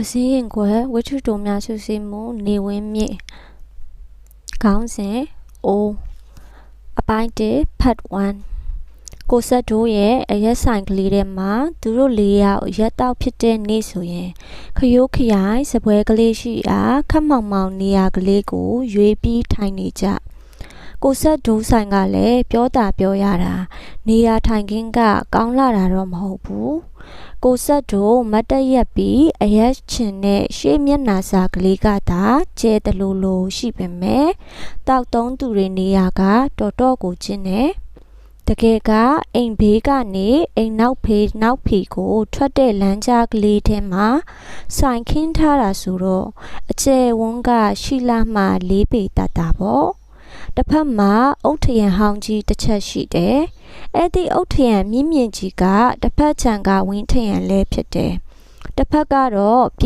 ပစည်းရင်ခွဲဝိထုတုံများဆုစီမှုနေဝင်းမြေခေါင်းစဉ်အိုအပိုင်း1 part 1ကိုဆက်တို့ရဲ့အရက်ဆိုင်ကလေးထဲမှာသူတို့လေးယောက်ရက်တောက်ဖြစ်တဲ့နေ့ဆိုရင်ခရိုးခရိုင်စပွဲကလေးရှိရာခက်မောင်မောင်နေရာကလေးကိုရွေးပြီးထိုင်နေကြ ကိုဆက်ဒိုးဆိုင်ကလည်းပြောတာပြောရတာနေရာထိုင်ခင်းကကောင်းလာတာတော့မဟုတ်ဘူးကိုဆက်တို့မတ်တက်ရက်ပြီးအရက်ချင်တဲ့ရှေးမျက်နာစာကလေးကသာကျဲတလူလိုရှိပေမဲ့တောက်သုံးသူတွေနေရာကတော်တော်ကိုချင်းတယ်တကယ်ကအိမ်ဘေးကနေအိမ်နောက်ဖေးနောက်ဖီကိုထွက်တဲ့လမ်းကြားကလေးထဲမှာစိုင်ခင်းထားတာဆိုတော့အကျယ်ဝန်းကရှိလာမှလေးပေတတ်တာပေါ့ တစ်ဖက်မှာအုတ်ထရန်ဟောင်းကြီးတစ်ချက်ရှိတယ်အဲ့ဒီအုတ်ထရံမြင့်မြင့်ကြီးကတစ်ဖက်ခြံကဝင်းထရံလဲဖြစ်တယ်။တစ်ဖက်ကတော့ပြ